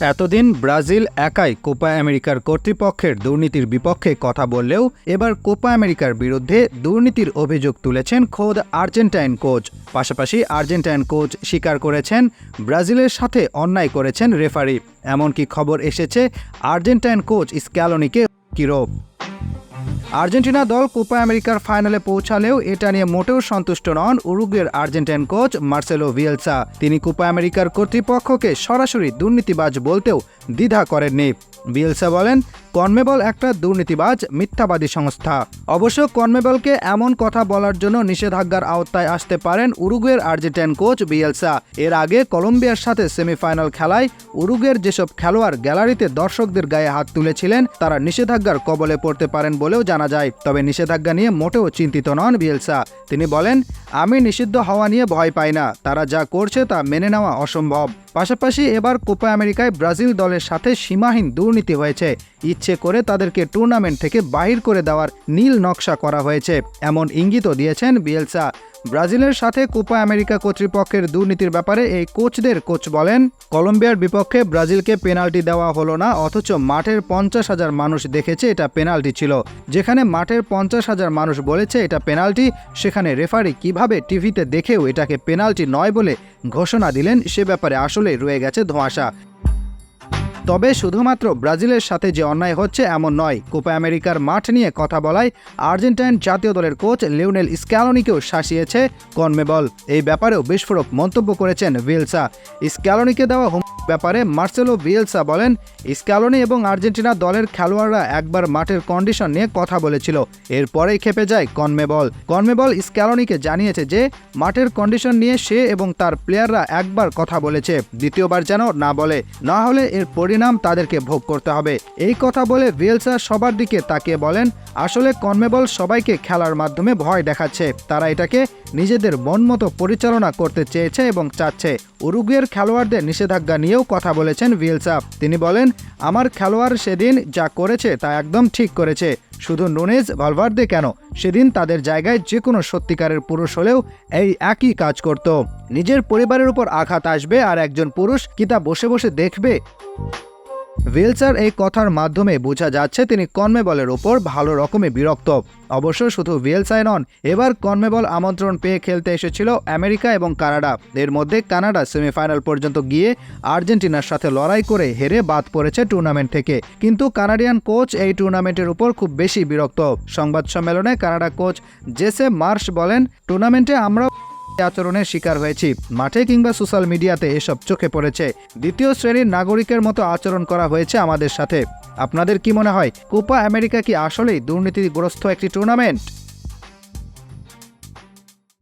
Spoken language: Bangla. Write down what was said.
এতদিন ব্রাজিল একাই কোপা আমেরিকার কর্তৃপক্ষের দুর্নীতির বিপক্ষে কথা বললেও এবার কোপা আমেরিকার বিরুদ্ধে দুর্নীতির অভিযোগ তুলেছেন খোদ আর্জেন্টাইন কোচ। পাশাপাশি আর্জেন্টাইন কোচ স্বীকার করেছেন, ব্রাজিলের সাথে অন্যায় করেছেন রেফারি। এমনকি খবর এসেছে, আর্জেন্টাইন কোচ স্ক্যালোনিকে কিরোপ। আর্জেন্টিনা দল কোপা আমেরিকার ফাইনালে পৌঁছালেও এটা নিয়ে মোটেও সন্তুষ্ট নন উরুগের আর্জেন্টাইন কোচ মার্সেলো ভিয়েলসা। তিনি কোপা আমেরিকার কর্তৃপক্ষকে সরাসরি দুর্নীতিবাজ বলতেও দ্বিধা করেননি। বিয়েলসা বলেন কনমেবল একটা দুর্নীতিবাজ, মিথ্যাবাদী সংস্থা। অবশ্য কনমেবলকে এমন কথা বলার জন্য নিষেধাজ্ঞার আওতায় আসতে পারেন উরুগুয়ের আর্জেন্টাইন কোচ বিয়েলসা এর আগে কলম্বিয়ার সাথে সেমিফাইনাল খেলায় উরুগুয়ের যেসব খেলোয়াড় গ্যালারিতে দর্শকদের গায়ে হাত তুলেছিলেন, তারা নিষেধাজ্ঞার কবলে পড়তে পারেন বলেও জানা যায়। তবে নিষেধাজ্ঞা নিয়ে মোটেও চিন্তিত নন বিয়েলসা তিনি বলেন আমি নিষিদ্ধ হওয়া নিয়ে ভয় পাই না। তারা যা করছে তা মেনে নেওয়া অসম্ভব। পাশাপাশি এবার কোপা আমেরিকায় ব্রাজিল দলের সাথে সীমাহীন দুর্নীতি হয়েছে। ইচ্ছে করে তাদেরকে টুর্নামেন্ট থেকে বাহির করে দেওয়ার নীল নকশা করা হয়েছে। এমন ইঙ্গিতও দিয়েছেন বিয়েলসা। ব্রাজিলের সাথে কোপা আমেরিকা কর্তৃপক্ষের দুর্নীতির ব্যাপারে এই কোচদের কোচ বলেন, কলম্বিয়ার বিপক্ষে ব্রাজিলকে পেনাল্টি দেওয়া হলো না, অথচ মাঠের পঞ্চাশ হাজার মানুষ দেখেছে এটা পেনাল্টি ছিল। যেখানে মাঠের পঞ্চাশ হাজার মানুষ বলেছে এটা পেনাল্টি, সেখানে রেফারি কীভাবে টিভিতে দেখেও এটাকে পেনাল্টি নয় বলে ঘোষণা দিলেন, সে ব্যাপারে আসলে রয়ে গেছে ধোঁয়াশা। তবে শুধুমাত্র ব্রাজিলের সাথে যে অন্যায় হচ্ছে এমন নয়। কোপা আমেরিকার মাঠ নিয়ে কথা বলায় আর্জেন্টাইন জাতীয় দলের কোচ লিওনেল স্ক্যালোনিকেও শাসিয়েছে কনমেবল। এই ব্যাপারেও বিস্ফোরক মন্তব্য করেছেন ভিলসা। স্ক্যালোনিকে দেওয়া ব্যাপারে মার্সেলো ভিয়েলসা বলেন, স্ক্যালোনি এবং আর্জেন্টিনা দলের খেলোয়াড়রা একবার মাঠের কন্ডিশন নিয়ে কথা বলেছিল। এরপরেই খেপে যায় কনমেবল। কনমেবল স্ক্যালোনিকে জানিয়েছে যে, মাঠের কন্ডিশন নিয়ে সে এবং তার প্লেয়াররা একবার কথা বলেছে, দ্বিতীয়বার যেন না বলে। না হলে এর পরিণাম তাদেরকে ভোগ করতে হবে। এই কথা বলে ভিয়েলসা সবার দিকে তাকিয়ে বলেন, আসলে কনমেবল সবাইকে খেলার মাধ্যমে ভয় দেখাচ্ছে। তারা এটাকে নিজেদের মন মতো পরিচালনা করতে চেয়েছে এবং চাচ্ছে। উরুগুয়ের খেলোয়াড়দের নিষেধাজ্ঞা নিয়েও কথা বলেছেন ভিলসাপ তিনি বলেন, আমার খেলোয়াড় সেদিন যা করেছে তা একদম ঠিক করেছে। শুধু নুনেজ, ভালভার্দে কেন? সেদিন তাদের জায়গায় যে কোনো সত্যিকারের পুরুষ হলেও এই একই কাজ করত। নিজের পরিবারের উপর আঘাত আসবে আর একজন পুরুষ কি তা বসে বসে দেখবে? ভিলসার এই কথার মাধ্যমে বোঝা যাচ্ছে তিনি কনমেবলের ওপর ভালো রকমে বিরক্ত। অবশ্য শুধু ভিয়েলসাই নন, এবার কনমেবল আমন্ত্রণ পেয়ে খেলতে এসেছিল আমেরিকা এবং কানাডা। এর মধ্যে কানাডা সেমিফাইনাল পর্যন্ত গিয়ে আর্জেন্টিনার সাথে লড়াই করে হেরে বাদ পড়েছে টুর্নামেন্ট থেকে। কিন্তু কানাডিয়ান কোচ এই টুর্নামেন্টের উপর খুব বেশি বিরক্ত। সংবাদ সম্মেলনে কানাডা কোচ জেসে মার্শ বলেন, টুর্নামেন্টে আমরা আচরণের শিকার হয়েছি। মাঠে কিংবা সোশ্যাল মিডিয়াতে এসব চোখে পড়েছে। দ্বিতীয় শ্রেণির নাগরিকের মতো আচরণ করা হয়েছে আমাদের সাথে। আপনাদের কি মনে হয়, কোপা আমেরিকা কি আসলেই দুর্নীতিগ্রস্ত একটি টুর্নামেন্ট?